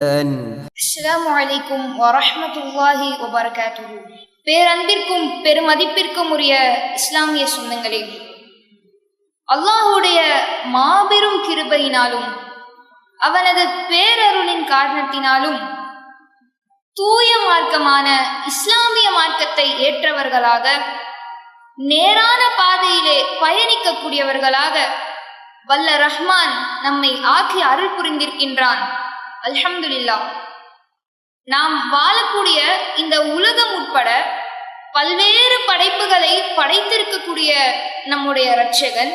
அஸ்ஸலாமு அலைக்கும் வரமத்துல்லாஹி வபரகாத்து பேரன்பிற்கும் பெருமதிப்பிற்கும் உரிய இஸ்லாமிய சொந்தங்களே அல்லாஹுடைய மாபெரும் கிருபையினாலும் அவனது பேரருளின் காரணத்தினாலும் தூய மார்க்கமான இஸ்லாமிய மார்க்கத்தை ஏற்றவர்களாக நேரான பாதையிலே பயணிக்கக்கூடியவர்களாக வல்ல ரஹ்மான் நம்மை ஆக்கி அருள் புரிந்திருக்கின்றான். அல்ஹம்துலில்லா நாம் வாழக்கூடிய இந்த உலகம் உட்பட பல்வேறு படைப்புகளை படைத்திருக்கக்கூடிய நம்முடைய இரட்சகன்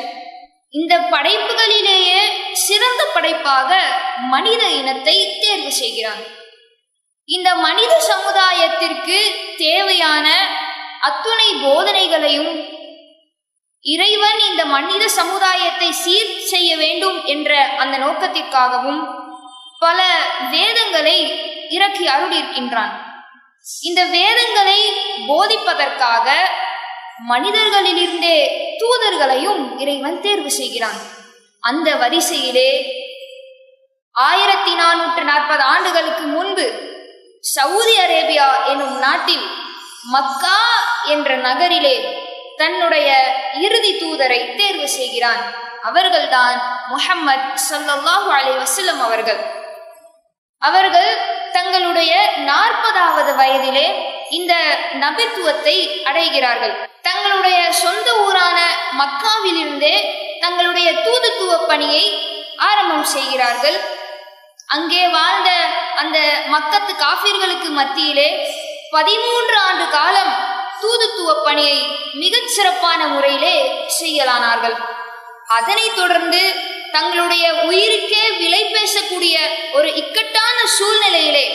இந்த படைப்புகளிலேயே சிறந்த படைப்பாக மனித இனத்தை தேர்வு செய்கிறான். இந்த மனித சமுதாயத்திற்கு தேவையான அத்துணை போதனைகளையும் இறைவன் இந்த மனித சமுதாயத்தை சீர் செய்ய வேண்டும் என்ற அந்த நோக்கத்திற்காகவும் பல வேதங்களை இறக்கி அருளியிருக்கின்றான். இந்த வேதங்களை போதிப்பதற்காக மனிதர்களிலிருந்தே தூதர்களையும் இறைவன் தேர்வு செய்கிறான். அந்த வரிசையிலே ஆயிரத்தி நானூற்று நாற்பது ஆண்டுகளுக்கு முன்பு சவுதி அரேபியா எனும் நாட்டில் மக்கா என்ற நகரிலே தன்னுடைய இறுதி தூதரை தேர்வு செய்கிறான். அவர்கள்தான் முஹம்மத் ஸல்லல்லாஹு அலி வசலம் அவர்கள். அவர்கள் தங்களுடைய நாற்பதாவது வயதிலே இந்த நபித்துவத்தை அடைகிறார்கள். தங்களுடைய சொந்த ஊரான மக்காவிலிருந்தே தங்களுடைய தூதுத்துவ பணியை ஆரம்பம் செய்கிறார்கள். அங்கே வாழ்ந்த அந்த மக்கத்து காஃபிர்களுக்கு மத்தியிலே பதிமூன்று ஆண்டு காலம் தூதுத்துவ பணியை மிகச் சிறப்பான முறையிலே செய்யலானார்கள். அதனைத் தொடர்ந்து தங்களுடைய உயிருக்கே விலை பேசக்கூடிய ஒரு இக்கட்டான சூழ்நிலையிலே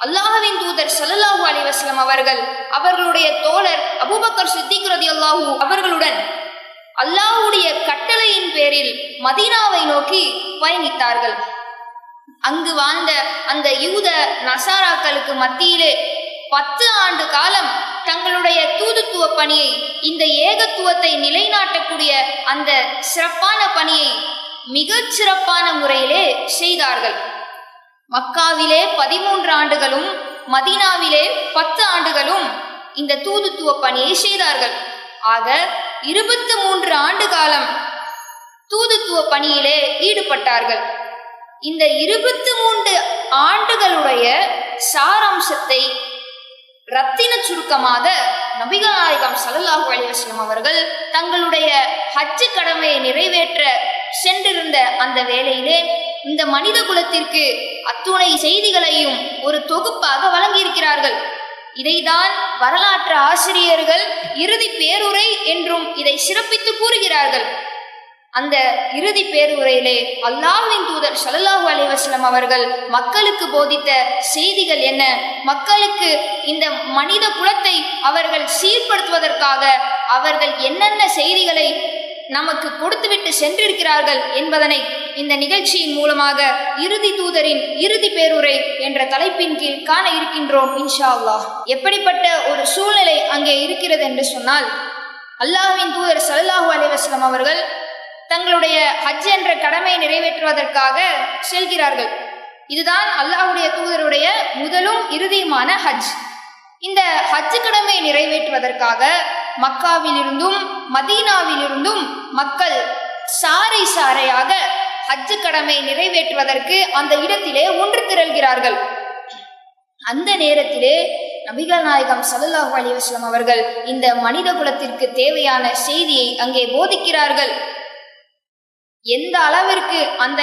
அல்லாஹவின் தூதர் ஸல்லல்லாஹு அலிவாஸ்லம் அவர்கள் அவர்களுடைய தோழர் அபுபக்கர் சித்திக் அல்லாஹூ அவர்களுடன் அல்லாஹுடைய கட்டளையின் பேரில் மதீனாவை நோக்கி பயணித்தார்கள். அங்கு வாழ்ந்த அந்த யூத நசாராக்களுக்கு மத்தியிலே பத்து ஆண்டு காலம் தங்களுடைய தூதுத்துவ பணியை இந்த ஏகத்துவத்தை நிலைநாட்டக்கூடிய அந்த சிறப்பான பணியை மிகச் சிறப்பான முறையிலே செய்தார்கள். மக்காவிலே பதிமூன்று ஆண்டுகளும் மதீனாவிலே பத்து ஆண்டுகளும் இந்த தூதுத்துவ பணியை செய்தார்கள். ஆக இருபத்து மூன்று ஆண்டு காலம் தூதுத்துவ பணியிலே ஈடுபட்டார்கள். இந்த இருபத்தி மூன்று ஆண்டுகளுடைய சாராம்சத்தை ரத்தின சுருக்கமாக நபிகள் நாயகம் சல்லல்லாஹு அலைஹி அவர்கள் தங்களுடைய ஹஜ்ஜு கடமையை நிறைவேற்ற சென்றிருந்த அந்த வேளையிலே இந்த மனித குலத்திற்கு அத்துணை செய்திகளையும் ஒரு தொகுப்பாக வழங்கியிருக்கிறார்கள். இதைதான் வரலாற்று ஆசிரியர்கள் இறுதி பேருரை என்றும் இதை சிறப்பித்து கூறுகிறார்கள். அந்த இறுதி பேருரையிலே அல்லாஹ்வின் தூதர் ஸல்லல்லாஹு அலைஹி அவர்கள் மக்களுக்கு போதித்த செய்திகள் என்ன? மக்களுக்கு இந்த மனித குலத்தை அவர்கள் சீர்படுத்துவதற்காக அவர்கள் என்னென்ன செய்திகளை நமக்கு கொடுத்துவிட்டு சென்றிருக்கிறார்கள் என்பதனை இந்த நிகழ்ச்சியின் மூலமாக இறுதி தூதரின் இறுதி பேருரை என்ற தலைப்பின் கீழ் காண இருக்கின்றோம் இன்ஷா அல்லாஹ் எப்படிப்பட்ட ஒரு சூழ்நிலை அங்கே இருக்கிறது என்று சொன்னால் அல்லாஹ்வின் தூதர் சல்லாஹூ அலைஹி அவர்கள் தங்களுடைய ஹஜ் என்ற கடமையை நிறைவேற்றுவதற்காக செல்கிறார்கள். இதுதான் அல்லாஹுடைய தூதருடைய முதலும் இறுதியுமான ஹஜ். இந்த ஹஜ் கடமையை நிறைவேற்றுவதற்காக மக்காவிலிருந்தும் மதீனாவிலிருந்தும் மக்கள் சாறை சாறையாக ஹஜ்ஜு கடமை நிறைவேற்றுவதற்கு அந்த இடத்திலே ஒன்று திரள்கிறார்கள். அந்த நேரத்திலே நபிகள் நாயகம் சல்லாஹூ அலைஹி அவர்கள் இந்த மனித குலத்திற்கு தேவையான செய்தியை அங்கே போதிக்கிறார்கள். எந்த அளவிற்கு அந்த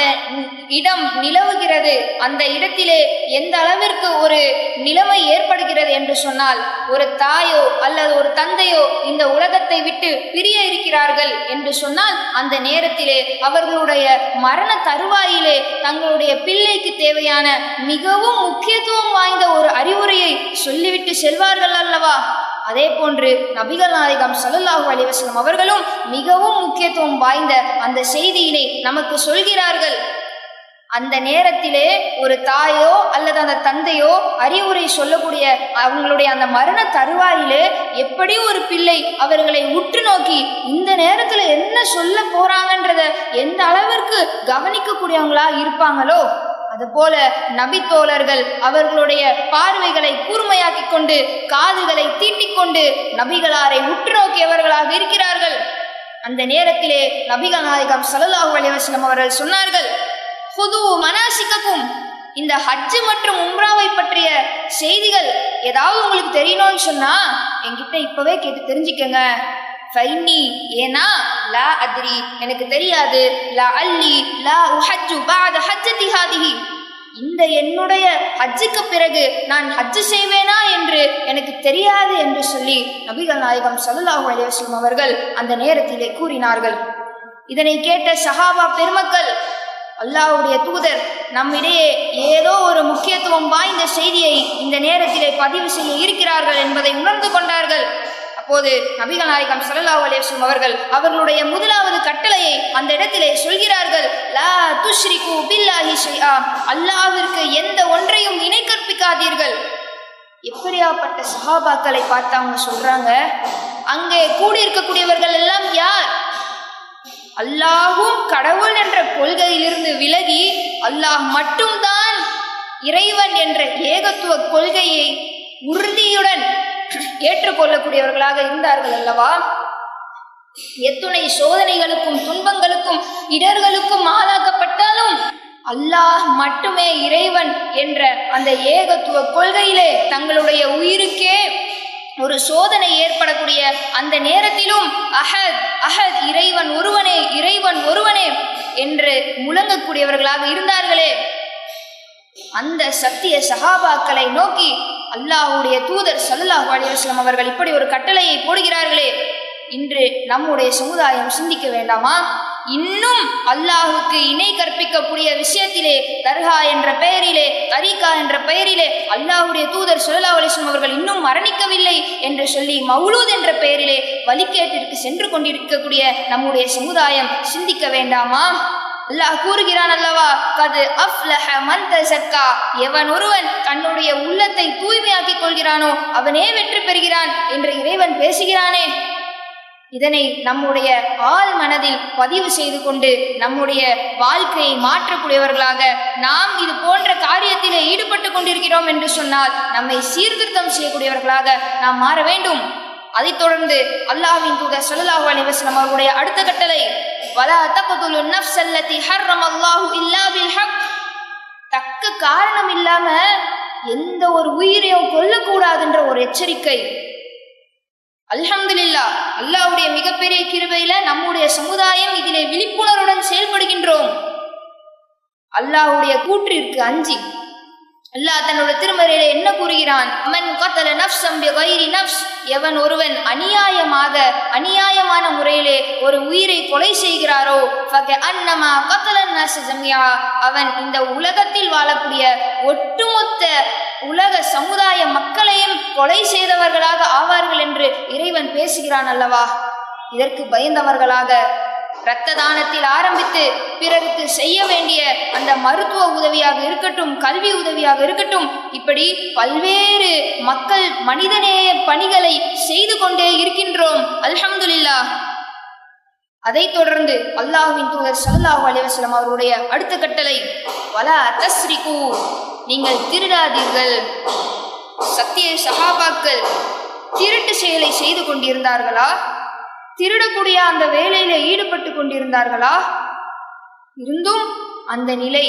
இடம் நிலவுகிறது அந்த இடத்திலே எந்த அளவிற்கு ஒரு நிலைமை ஏற்படுகிறது என்று சொன்னால் ஒரு தாயோ அல்லது ஒரு தந்தையோ இந்த உலகத்தை விட்டு பிரிய இருக்கிறார்கள் என்று சொன்னால் அந்த நேரத்திலே அவர்களுடைய மரண தருவாயிலே தங்களுடைய பிள்ளைக்கு தேவையான மிகவும் முக்கியத்துவம் வாய்ந்த ஒரு அறிவுரையை சொல்லிவிட்டு செல்வார்கள் அல்லவா? அதே போன்று நபிகள் நாயகம் ஸல்லல்லாஹு அலிவசனம் அவர்களும் மிகவும் முக்கியத்துவம் வாய்ந்த அந்த செய்தியினை நமக்கு சொல்கிறார்கள். அந்த நேரத்திலே ஒரு தாயோ அல்லது அந்த தந்தையோ அறிவுரை சொல்லக்கூடிய அவங்களுடைய அந்த மரண தருவாயிலே எப்படி ஒரு பிள்ளை அவர்களை உற்று நோக்கி இந்த நேரத்தில் என்ன சொல்ல போறாங்கன்றத எந்த அளவிற்கு கவனிக்கக்கூடியவங்களா இருப்பாங்களோ அதுபோல நபித்தோழர்கள் அவர்களுடைய பார்வைகளை கூர்மையாக்கிக் கொண்டு காதுகளை தீட்டிக்கொண்டு நபிகளாரை உற்று நோக்கியவர்களாக இருக்கிறார்கள். அந்த நேரத்திலே நபிகள் நாயகம் ஸல்லல்லாஹு அலைஹி அவர்கள் சொன்னார்கள் புது மனாசிக்கக்கும் இந்த ஹஜ்ஜு மற்றும் உம்ராவை பற்றிய செய்திகள் ஏதாவது உங்களுக்கு தெரியணும்னு சொன்னா என்கிட்ட இப்பவே கேட்டு தெரிஞ்சுக்கங்க. ஃபைனி ஏன்னா லா அத்ரி. எனக்கு தெரியாது. லா அல்லி லா உஹஜ்ஜு பாத ஹஜ்ஜதி ஹாதிஹி. இந்த என்னுடைய ஹஜ்ஜுக்கு பிறகு நான் ஹஜ்ஜு செய்வேனா என்று எனக்கு தெரியாது என்று சொல்லி நபிகள் நாயகம் ஸல்லல்லாஹு அலைஹி அவர்கள் அந்த நேரத்திலே கூறினார்கள். இதனை கேட்ட சஹாபா பெருமக்கள் அல்லாஹுடைய தூதர் நம்மிடையே ஏதோ ஒரு முக்கியத்துவம் வாய்ந்த செய்தியை இந்த நேரத்திலே பதிவு செய்ய இருக்கிறார்கள் என்பதை உணர்ந்து கொண்டார்கள். அப்போது நபிகள் நாயகம் சல்லா அலேசும் அவர்கள் அவர்களுடைய முதலாவது கட்டளையை அந்த இடத்திலே சொல்கிறார்கள் லா துஷ்ரிகு பில்லாஹி ஷைஆ. அல்லாஹிற்கு எந்த ஒன்றையும் இணை கற்பிக்காதீர்கள். எப்படியாப்பட்ட சஹாபாக்களை பார்த்து அவங்க சொல்றாங்க அங்கே கூடியிருக்கக்கூடியவர்கள் எல்லாம் யார்? அல்லாஹும் கடவுள் என்ற கொள்கையிலிருந்து விலகி அல்லாஹ் மட்டும்தான் இறைவன் என்ற ஏகத்துவ கொள்கையை உறுதியுடன் ஏற்றுக்கொள்ளக்கூடியவர்களாக இருந்தார்கள் அல்லவா? எத்துணை சோதனைகளுக்கும் துன்பங்களுக்கும் இடர்களுக்கும் ஆளாக்கப்பட்டாலும் அல்லாஹ் மட்டுமே இறைவன் என்ற அந்த ஏகத்துவ கொள்கையிலே தங்களுடைய உயிருக்கே ஒரு சோதனை ஏற்படக்கூடிய அந்த நேரத்திலும் அஹத் அஹத் இறைவன் ஒருவனே இறைவன் ஒருவனே என்று முழங்கக்கூடியவர்களாக இருந்தார்களே. அந்த சத்திய சகாபாக்களை நோக்கி அல்லாஹுடைய தூதர் சல்லாஹ் அலைஹி அவர்கள் இப்படி ஒரு கட்டளையை போடுகிறார்களே. இன்று நம்முடைய சமுதாயம் சிந்திக்க வேண்டாமா? இன்னும் அல்லாஹுக்கு இணை கற்பிக்கக்கூடிய விஷயத்திலே தர்கா என்ற பெயரிலே தரிகா என்ற பெயரிலே அல்லாஹுடைய தூதர் ஸல்லல்லாஹு அலைஹி அவர்கள் இன்னும் மரணிக்கவில்லை என்று சொல்லி மௌலூத் என்ற பெயரிலே வழிகேட்டிற்கு சென்று கொண்டிருக்கக்கூடிய நம்முடைய சமுதாயம் சிந்திக்க வேண்டாமா? அல்லாஹ் கூறுகிறான் அல்லவா? கது அஃப்லஹ மன் தஸக்கா எவன் ஒருவன் தன்னுடைய உள்ளத்தை தூய்மையாக்கிக் கொள்கிறானோ அவனே வெற்றி பெறுகிறான் என்று இறைவன் பேசுகிறானே. இதனை நம்முடைய ஆள் மனதில் பதிவு செய்து கொண்டு நம்முடைய வாழ்க்கையை மாற்றக்கூடியவர்களாக நாம் இது போன்ற காரியத்திலே ஈடுபட்டு கொண்டிருக்கிறோம் என்று சொன்னால் நம்மை சீர்திருத்தம் செய்யக்கூடியவர்களாக நாம் மாற வேண்டும். அதைத் தொடர்ந்து அல்லாஹ்வின் தூதர் ஸல்லல்லாஹு அலிவசனம் அவர்களுடைய அடுத்த கட்டளை. வலா தக்துலு நஃப்ஸ் அல்லதி ஹர்ரம அல்லாஹு இல்லா பில் ஹக் தக்க காரணம் இல்லாம எந்த ஒரு உயிரையும் கொல்லக்கூடாதுன்ற ஒரு எச்சரிக்கை அல்ஹம்துலில்லா அல்லாஹ்வுடைய மிகப்பெரிய கிருபையில நம்முடைய சமுதாயம் இதிலே விழிப்புணர்வுடன் செயல்படுகின்றோம் அல்லாஹ்வுடைய கூற்றிற்கு அஞ்சி அல்லாஹ் தன்னோட திருமறையில என்ன கூறுகிறான்? மன் கத்தல நஃப்ஸம் பிகைரி நஃப்ஸ். எவன் ஒருவன் அநியாயமாக அநியாயமான முறையிலே ஒரு உயிரை கொலை செய்கிறாரோ ஃபக அன்னமா கத்தலன் நஸ் ஜமியா அவன் இந்த உலகத்தில் வாழக்கூடிய ஒட்டுமொத்த உலக சமுதாய மக்களையும் கொலை செய்தவர்களாக ஆவார்கள் என்று இறைவன் பேசுகிறான் அல்லவா? இதற்கு பயந்தவர்களாக இரத்த தானத்தில் ஆரம்பித்து பிறருக்கு செய்ய வேண்டிய அந்த மருத்துவ உதவியாக இருக்கட்டும் கல்வி உதவியாக இருக்கட்டும் இப்படி பல்வேறு மக்கள் மனிதநேய பணிகளை செய்து கொண்டே இருக்கின்றோம். அல்ஹம்துல்லா அதைத் தொடர்ந்து அல்லாஹுவின் தூதர் ஸல்லல்லாஹு அலைஹி அவருடைய அடுத்த கட்டளை வல அத்தஸ்ரிகு நீங்கள் திருடாதீர்கள். சத்திய சஹாபாக்கள் திருட்டு செயலை செய்து கொண்டிருந்தார்களா? திருடக்கூடிய அந்த வேலையில ஈடுபட்டு கொண்டிருந்தார்களா? இருந்தும் அந்த நிலை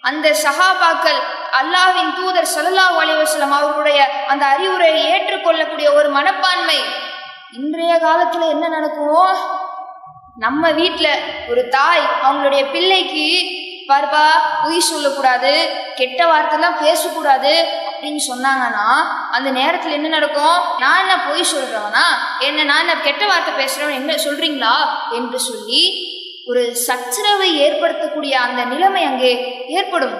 அந்த சஹாபாக்கள் அல்லாஹ்வின் தூதர் சல்லா அலைஹி அவர்களுடைய அந்த அறிவுரையை ஏற்றுக்கொள்ளக்கூடிய ஒரு மனப்பான்மை. இன்றைய காலத்துல என்ன நடக்குமோ? நம்ம வீட்டில் ஒரு தாய் அவங்களுடைய பிள்ளைக்கு பார்ப்பா பொய் சொல்லக்கூடாது கெட்ட வார்த்தைலாம் பேசக்கூடாது அப்படின்னு சொன்னாங்கன்னா அந்த நேரத்தில் என்ன நடக்கும்? நான் என்ன பொய் சொல்றவனா? என்ன நான் என்ன கெட்ட வார்த்தை பேசுறவன்? என்ன சொல்றீங்களா? என்று சொல்லி ஒரு சச்சரவை ஏற்படுத்தக்கூடிய அந்த நிலைமை அங்கே ஏற்படும்.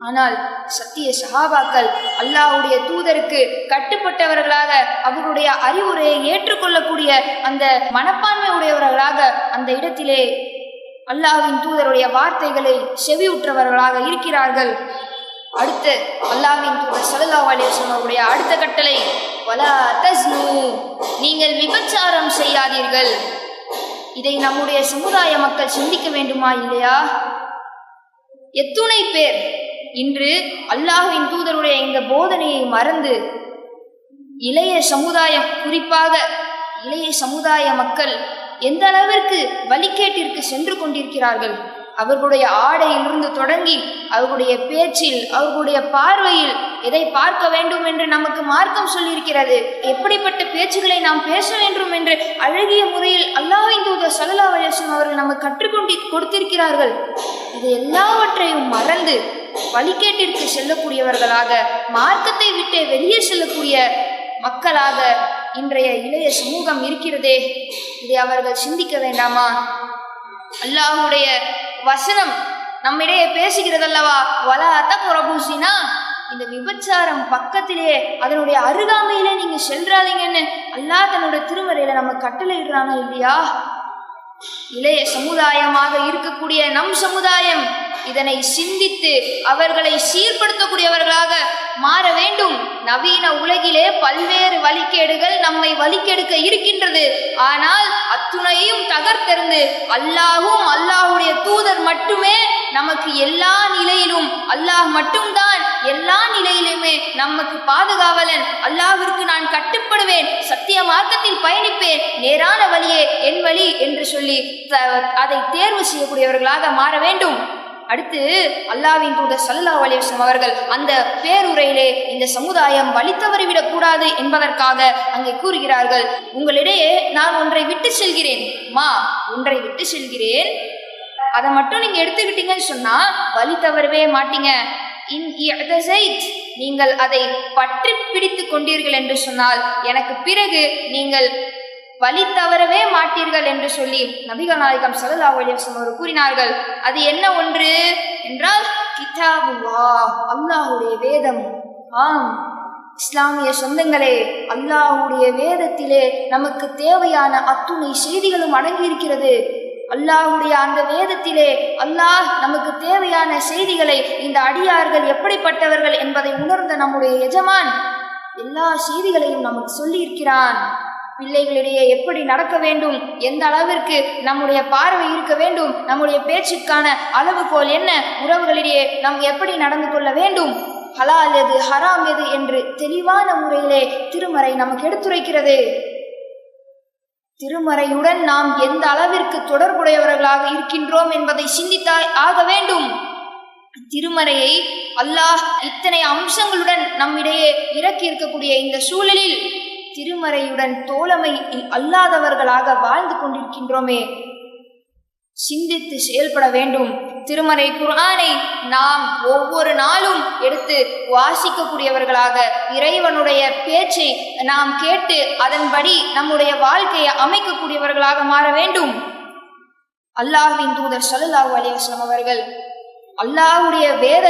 ஆனால் சத்திய சஹாபாக்கள் அல்லாஹ்வுடைய தூதருக்கு கட்டுப்பட்டவர்களாக அவருடைய அறிவுரையை ஏற்றுக்கொள்ளக்கூடிய அந்த மனப்பான்மை உடையவர்களாக அந்த இடத்திலே அல்லாவின் தூதருடைய வார்த்தைகளை செவியுற்றவர்களாக இருக்கிறார்கள். அடுத்து அல்லாவின் தூதர் ஸல்லல்லாஹு அலைஹி அவருடைய அடுத்த கட்டளை வலா தஸ்னு நீங்கள் விபச்சாரம் செய்யாதீர்கள் இதை நம்முடைய சமுதாய மக்கள் சிந்திக்க வேண்டுமா இல்லையா? எத்துணை பேர் இன்று அல்லாஹுவின் தூதருடைய இந்த போதனையை மறந்து இளைய சமுதாயம் குறிப்பாக இளைய சமுதாய மக்கள் எந்த அளவிற்கு வழிகேட்டிற்கு சென்று கொண்டிருக்கிறார்கள்? அவர்களுடைய ஆடையிலிருந்து தொடங்கி அவர்களுடைய பேச்சில் அவர்களுடைய பார்வையில் எதை பார்க்க வேண்டும் என்று நமக்கு மார்க்கம் சொல்லியிருக்கிறது? எப்படிப்பட்ட பேச்சுகளை நாம் பேச வேண்டும் என்று அழகிய முறையில் அல்லாஹின் தூதர் சல்லா அலிஸ்லாம் அவர்கள் நமக்கு கற்றுக்கொண்டு கொடுத்திருக்கிறார்கள். இது எல்லாவற்றையும் மறந்து வழிகேட்டிற்கு செல்லக்கூடியவர்களாக மார்க்கத்தை விட்டு வெளியே செல்லக்கூடிய மக்களாக இன்றைய இளைய சமூகம் இருக்கிறதே. இதை அவர்கள் சிந்திக்க வேண்டாமா? அல்லாஹுடைய வசனம் நம்மிடையே பேசுகிறதல்லவா? வல அத்தகுரபூசினா இந்த விபச்சாரம் பக்கத்திலே அதனுடைய அருகாமையிலே நீங்க சென்றாதீங்கன்னு அல்லாஹ் தன்னுடைய திருமறையில நம்ம கட்டளை இடுறாங்க இல்லையா? இளைய சமுதாயமாக இருக்கக்கூடிய நம் சமுதாயம் இதனை சிந்தித்து அவர்களை சீர்படுத்தக்கூடியவர்களாக மாற வேண்டும். நவீன உலகிலே பல்வேறு வழிகேடுகள் நம்மை வழிகெடுக்க இருக்கின்றது. ஆனால் அத்துணையும் தகர்த்தெறிந்து அல்லாஹும் அல்லாஹுடைய தூதர் மட்டுமே நமக்கு எல்லா நிலையிலும் அல்லாஹ் மட்டும்தான் எல்லா நிலையிலுமே நமக்கு பாதுகாவலன். அல்லாஹிற்கு நான் கட்டுப்படுவேன் சத்திய மார்க்கத்தில் பயணிப்பேன் நேரான வழியே என் வழி என்று சொல்லி அதை தேர்வு செய்யக்கூடியவர்களாக மாற வேண்டும். அடுத்து அல்லாவின் தூதர் சல்லா அலிவசம் அவர்கள் அந்த பேருரையிலே இந்த சமுதாயம் வழி தவறிவிடக் கூடாது என்பதற்காக அங்கே கூறுகிறார்கள். உங்களிடையே நான் ஒன்றை விட்டு செல்கிறேன். மா ஒன்றை விட்டு செல்கிறேன். அதை மட்டும் நீங்க எடுத்துக்கிட்டீங்கன்னு சொன்னா வழி தவறவே மாட்டீங்க. இன் நீங்கள் அதை பற்றி பிடித்து கொண்டீர்கள் என்று சொன்னால் எனக்கு பிறகு நீங்கள் வழி தவறவே மாட்டீர்கள் என்று சொல்லி நபிகள் நாயகம் ஸல்லல்லாஹு அலைஹி அவர் கூறினார்கள். அது என்ன ஒன்று? என்றால் கிதாபுல்லா அல்லாஹுடைய வேதம். ஆம். இஸ்லாமிய சொந்தங்களே அல்லாஹுடைய வேதத்திலே நமக்கு தேவையான அத்துணை செய்திகளும் அடங்கியிருக்கிறது. அல்லாஹுடைய அந்த வேதத்திலே அல்லாஹ் நமக்கு தேவையான செய்திகளை இந்த அடியார்கள் எப்படிப்பட்டவர்கள் என்பதை உணர்ந்த நம்முடைய எஜமான் எல்லா செய்திகளையும் நமக்கு சொல்லியிருக்கிறான். பிள்ளைகளிடையே எப்படி நடக்க வேண்டும்? எந்த அளவிற்கு நம்முடைய பார்வை இருக்க வேண்டும்? நம்முடைய பேச்சுக்கான அளவுகோல் என்ன? உறவுகளிடையே நாம் எப்படி நடந்து கொள்ள வேண்டும்? ஹலால் எது? ஹராம் எது? என்று தெளிவான முறையிலே திருமறை நமக்கு எடுத்துரைக்கிறது. திருமறையுடன் நாம் எந்த அளவிற்கு தொடர்புடையவர்களாக இருக்கின்றோம் என்பதை சிந்தித்தாய் ஆக வேண்டும். திருமறையை அல்லாஹ் இத்தனை அம்சங்களுடன் நம்மிடையே இறக்கி இருக்கக்கூடிய இந்த சூழலில் திருமறையுடன் தோழமை அல்லாதவர்களாக வாழ்ந்து கொண்டிருக்கின்றோமே. சிந்தித்து செயல்பட வேண்டும். திருமறை குரானை நாம் ஒவ்வொரு நாளும் எடுத்து வாசிக்கக்கூடியவர்களாக இறைவனுடைய பேச்சை நாம் கேட்டு அதன்படி நம்முடைய வாழ்க்கையை அமைக்கக்கூடியவர்களாக மாற வேண்டும். அல்லாஹின் தூதர் ஸல்லல்லாஹு அலிவாஸ்லாம் அவர்கள் அல்லாஹுடைய வேத